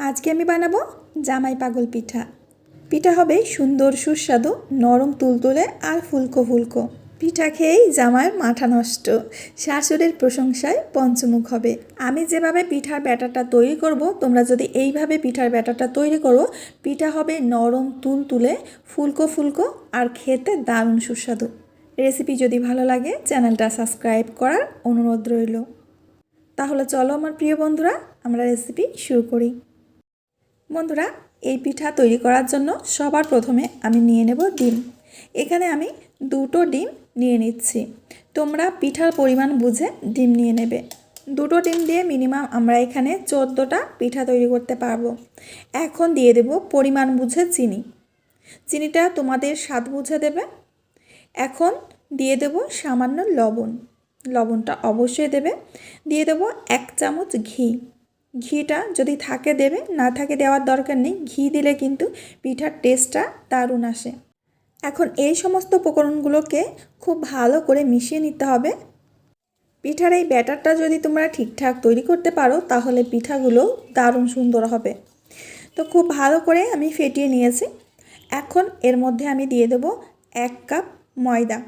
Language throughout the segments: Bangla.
আজকে আমি বানাবো জামাই পাগল পিঠা। পিঠা হবে সুন্দর, সুস্বাদু, নরম, তুলতুলে আর ফুলকো ফুলকো। পিঠা খেয়েই জামাইয়ের মাথা নষ্ট। শাশুড়ির প্রশংসায় পঞ্চমুখ হবে। আমি যেভাবে পিঠার ব্যাটারটা তৈরি করব, তোমরা যদি এইভাবে পিঠার ব্যাটারটা তৈরি করো, পিঠা হবে নরম, তুলতুলে, ফুলকো ফুলকো আর খেতে দারুণ সুস্বাদু। রেসিপি যদি ভালো লাগে, চ্যানেলটা সাবস্ক্রাইব করার অনুরোধ রইল। তাহলে চলো, আমার প্রিয় বন্ধুরা, আমরা রেসিপি শুরু করি। বন্ধুরা, এই পিঠা তৈরি করার জন্য সবার প্রথমে আমি নিয়ে নেব ডিম। এখানে আমি দুটো ডিম নিয়ে নিচ্ছি। তোমরা পিঠার পরিমাণ বুঝে ডিম নিয়ে নেবে। দুটো ডিম দিয়ে মিনিমাম আমরা এখানে চোদ্দোটা পিঠা তৈরি করতে পারব। এখন দিয়ে দেব পরিমাণ বুঝে চিনি। চিনিটা তোমাদের স্বাদ বুঝে দেবে। এখন দিয়ে দেব সামান্য লবণ। লবণটা অবশ্যই দেবে। দিয়ে দেব এক চামচ ঘি। ঘিটা যদি থাকে দেবে, না থাকে দেওয়ার দরকার নেই। ঘি দিলে কিন্তু পিঠার টেস্টটা দারুণ আসে। এখন এই সমস্ত উপকরণগুলোকে খুব ভালো করে মিশিয়ে নিতে হবে। পিঠার এই ব্যাটারটা যদি তোমরা ঠিকঠাক তৈরি করতে পারো, তাহলে পিঠাগুলো দারুণ সুন্দর হবে। তো খুব ভালো করে আমি ফেটিয়ে নিয়েছি। এখন এর মধ্যে আমি দিয়ে দেব এক কাপ ময়দা।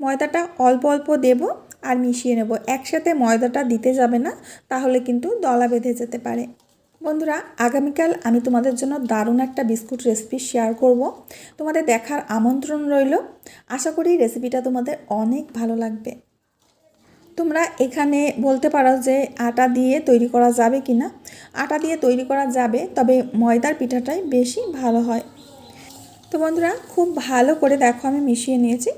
ময়দাটা অল্প অল্প দেব। আর মিশিয়ে নেব। একসাথে ময়দাটা দিতে যাবে না, তাহলে কিন্তু দলা বেঁধে যেতে পারে। বন্ধুরা, আগামীকাল আমি তোমাদের জন্য দারুণ একটা বিস্কুট রেসিপি শেয়ার করব। তোমাদের দেখার আমন্ত্রণ রইল। আশা করি রেসিপিটা তোমাদের অনেক ভালো লাগবে। তোমরা এখানে বলতে পারো যে আটা দিয়ে তৈরি করা যাবে কি না আটা দিয়ে তৈরি করা যাবে, তবে ময়দার পিঠাটাই বেশি ভালো হয়। তো বন্ধুরা, খুব ভালো করে দেখো আমি মিশিয়ে নিয়েছি।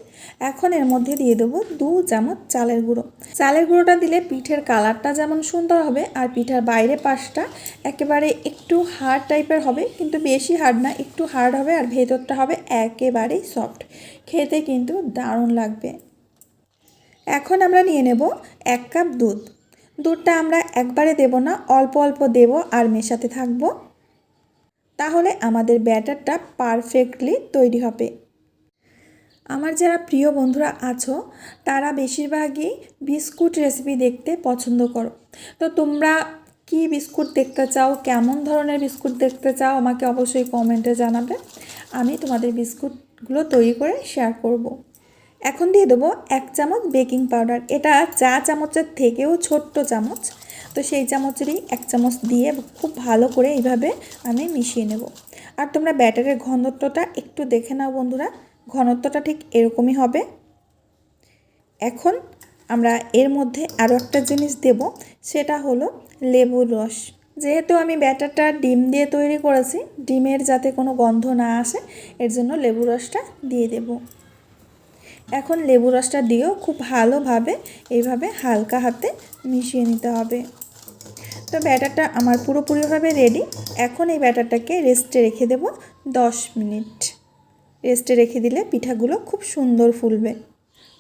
এখন এর মধ্যে দিয়ে দেবো দু চামচ চালের গুঁড়ো। চালের গুঁড়োটা দিলে পিঠের কালারটা যেমন সুন্দর হবে আর পিঠার বাইরে পাশটা একেবারে একটু হার্ড টাইপের হবে, কিন্তু বেশি হার্ড না, একটু হার্ড হবে আর ভেতরটা হবে একেবারেই সফট। খেতে কিন্তু দারুণ লাগবে। এখন আমরা নিয়ে নেব এক কাপ দুধ। দুধটা আমরা একবারে দেব না, অল্প অল্প দেব আর মেশাতে থাকব। তাহলে আমাদের ব্যাটারটা পারফেক্টলি তৈরি হবে। আমার যারা প্রিয় বন্ধুরা আছো, তারা বেশিরভাগই বিস্কুট রেসিপি দেখতে পছন্দ করো। তো তোমরা কি বিস্কুট দেখতে চাও, কেমন ধরনের বিস্কুট দেখতে চাও, আমাকে অবশ্যই কমেন্টে জানাবে। আমি তোমাদের বিস্কুটগুলো তৈরি করে শেয়ার করব। এখন দিয়ে দেবো এক চামচ বেকিং পাউডার এটা চা চামচের থেকেও ছোট্ট চামচ। তো সেই চামচেরই এক চামচ দিয়ে খুব ভালো করে এইভাবে আমি মিশিয়ে নেব। আর তোমরা ব্যাটারের ঘনত্বটা একটু দেখে নাও বন্ধুরা, ঘনত্বটা ঠিক এরকমই হবে। এখন আমরা এর মধ্যে আরও একটা জিনিস দেব, সেটা হলো লেবুর রস। যেহেতু আমি ব্যাটারটা ডিম দিয়ে তৈরি করেছি, ডিমের যাতে কোনো গন্ধ না আসে, এর জন্য লেবু রসটা দিয়ে দেব। এখন লেবু রসটা দিয়েও খুব ভালোভাবে এইভাবে হালকা হাতে মিশিয়ে নিতে হবে। তো ব্যাটারটা আমার পুরোপুরিভাবে রেডি এখন এই ব্যাটারটাকে রেস্টে রেখে দেব দশ মিনিট। রেস্টে রেখে দিলে পিঠাগুলো খুব সুন্দর ফুলবে।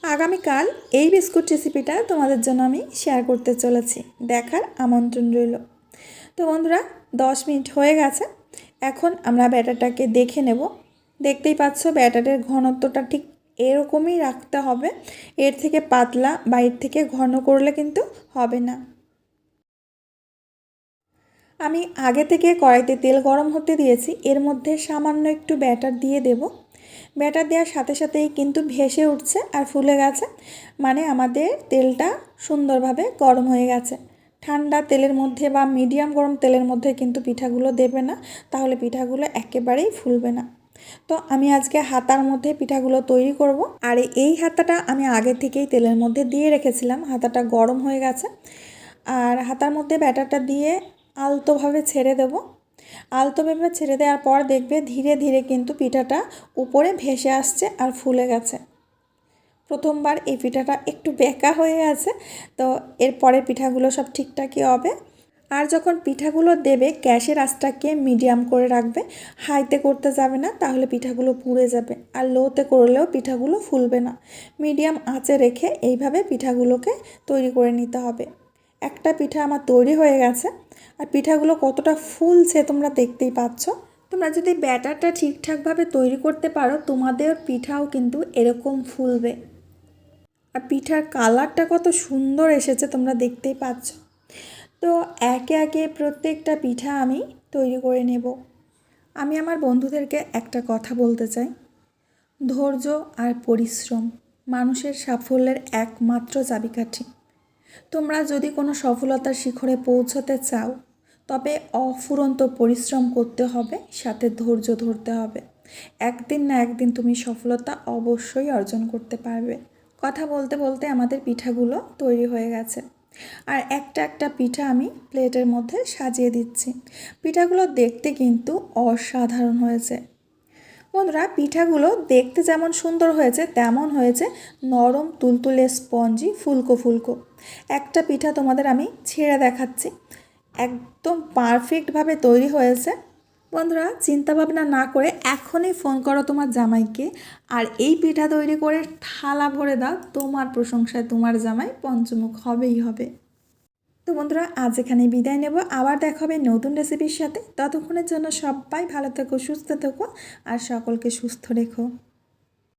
আগামীকাল এই বিস্কুট রেসিপিটা তোমাদের জন্য আমি শেয়ার করতে চলেছি। দেখার আমন্ত্রণ রইল। তো বন্ধুরা, দশ মিনিট হয়ে গেছে। এখন আমরা ব্যাটারটাকে দেখে নেব। দেখতেই পাচ্ছ ব্যাটারের ঘনত্বটা ঠিক এরকমই রাখতে হবে। এর থেকে পাতলা বা থেকে ঘন করলে কিন্তু হবে না। আমি আগে থেকে কড়াইতে তেল গরম হতে দিয়েছি। এর মধ্যে সামান্য একটু ব্যাটার দিয়ে দেব। ব্যাটার দেওয়ার সাথে সাথেই কিন্তু ভেসে উঠছে আর ফুলে গেছে। মানে আমাদের তেলটা সুন্দরভাবে গরম হয়ে গেছে। ঠান্ডা তেলের মধ্যে বা মিডিয়াম গরম তেলের মধ্যে কিন্তু পিঠাগুলো দেবে না। তাহলে পিঠাগুলো একেবারেই ফুলবে না। তো আমি আজকে হাতার মধ্যে পিঠাগুলো তৈরি করব। আর এই হাতাটা আমি আগে থেকেই তেলের মধ্যে দিয়ে রেখেছিলাম। হাতাটা গরম হয়ে গেছে। আর হাতার মধ্যে ব্যাটারটা দিয়ে আলতোভাবে ছেড়ে দেব। আলতোভাবে ছেড়ে দেওয়ার পর দেখবে ধীরে ধীরে কিন্তু পিঠাটা উপরে ভেসে আসছে আর ফুলে গেছে। প্রথমবার এই পিঠাটা একটু বেঁকা হয়ে গেছে, তো এরপরে পিঠাগুলো সব ঠিকঠাকই হবে। আর যখন পিঠাগুলো দেবে, গ্যাসের আঁচটাকে মিডিয়াম করে রাখবে, হাইতে করতে যাবে না, তাহলে পিঠাগুলো পুড়ে যাবে। আর লোতে করলেও পিঠাগুলো ফুলবে না। মিডিয়াম আঁচে রেখে এইভাবে পিঠাগুলোকে তৈরি করে নিতে হবে। একটা পিঠা আমার তৈরি হয়ে গেছে। আর পিঠাগুলো কতটা ফুলছে তোমরা দেখতেই পাচ্ছ। তোমরা যদি ব্যাটারটা ঠিকঠাকভাবে তৈরি করতে পারো, তোমাদের পিঠাও কিন্তু এরকম ফুলবে। আর পিঠার কালারটা কত সুন্দর এসেছে তোমরা দেখতেই পাচ্ছ। তো একে একে প্রত্যেকটা পিঠা আমি তৈরি করে নেব। আমি আমার বন্ধুদেরকে একটা কথা বলতে চাই। ধৈর্য আর পরিশ্রম মানুষের সাফল্যের একমাত্র চাবিকাঠি। তোমরা যদি কোনো সফলতার শিখরে পৌঁছতে চাও তবে অফুরন্ত পরিশ্রম করতে হবে, সাথে ধৈর্য ধরতে হবে। একদিন না একদিন তুমি সফলতা অবশ্যই অর্জন করতে পারবে। কথা বলতে বলতে আমাদের পিঠাগুলো তৈরি হয়ে গেছে। আর একটা একটা পিঠা আমি প্লেটের মধ্যে সাজিয়ে দিচ্ছি। পিঠাগুলো দেখতে কিন্তু অসাধারণ হয়েছে। বন্ধুরা, পিঠাগুলো দেখতে যেমন সুন্দর হয়েছে, তেমন হয়েছে নরম তুলতুলে স্পঞ্জি ফুলকো ফুলকো। একটা পিঠা তোমাদের আমি ছেড়ে দেখাচ্ছি। একদম পারফেক্টভাবে তৈরি হয়েছে। বন্ধুরা চিন্তা ভাবনা না করে এখনই ফোন করো তোমার জামাইকে আর এই পিঠা তৈরি করে থালা ভরে দাও, তোমার প্রশংসায় তোমার জামাই পঞ্চমুখ হবেই হবে। তো বন্ধুরা, আজ এখানে বিদায় নেব। আবার দেখা হবে নতুন রেসিপির সাথে। ততক্ষণের জন্য সবাই ভালো থেকো, সুস্থ থেকো আর সকলকে সুস্থ রেখো।